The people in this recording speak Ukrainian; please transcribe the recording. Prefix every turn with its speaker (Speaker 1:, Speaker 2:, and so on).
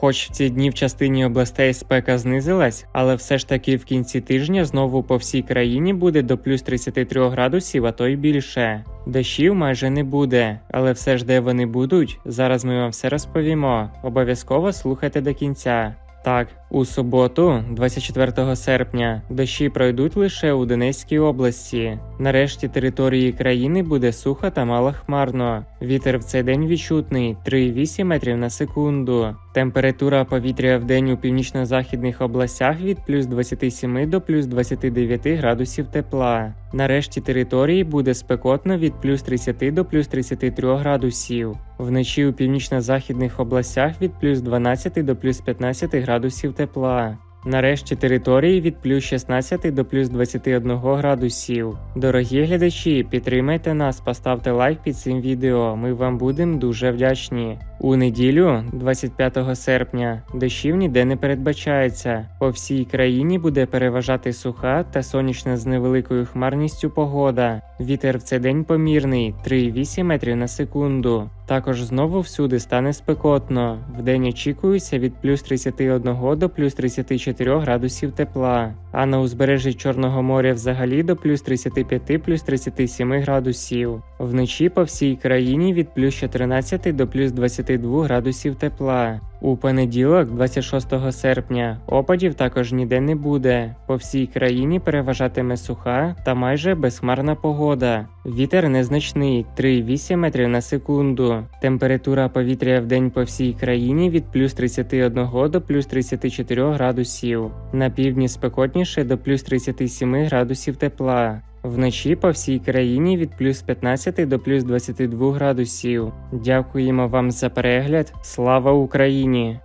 Speaker 1: Хоч в ці дні в частині областей спека знизилась, але все ж таки в кінці тижня знову по всій країні буде до плюс 33 градусів, а то й більше. Дощів майже не буде, але все ж де вони будуть, зараз ми вам все розповімо. Обов'язково слухайте до кінця. Так, у суботу, 24 серпня, дощі пройдуть лише у Донецькій області. Нарешті території країни буде сухо та малохмарно. Вітер в цей день відчутний 3,8 метрів на секунду. Температура повітря в день у північно-західних областях від плюс 27 до плюс 29 градусів тепла. Нарешті території буде спекотно від плюс 30 до плюс 33 градусів. Вночі у північно-західних областях від плюс 12 до плюс 15 градусів тепла. Нарешті території від плюс 16 до плюс 21 градусів. Дорогі глядачі, підтримайте нас, поставте лайк під цим відео. Ми вам будемо дуже вдячні. У неділю, 25 серпня, дощів ніде не передбачається. По всій країні буде переважати суха та сонячна з невеликою хмарністю погода. Вітер в цей день помірний 3,8 метрів на секунду. Також знову всюди стане спекотно. Вдень очікується від плюс 31 до плюс 34 градусів тепла, а на узбережжі Чорного моря взагалі до плюс 35 плюс 37 градусів. Вночі по всій країні від плюс 14 до плюс 22 градусів тепла. У понеділок, 26 серпня, опадів також ніде не буде. По всій країні переважатиме суха та майже безхмарна погода. Вітер незначний 3,8 метрів на секунду. Температура повітря в день по всій країні від плюс 31 до плюс 34 градусів. На півдні спекотніше до плюс 37 градусів тепла. Вночі по всій країні від плюс 15 до плюс 22 градусів. Дякуємо вам за перегляд. Слава Україні!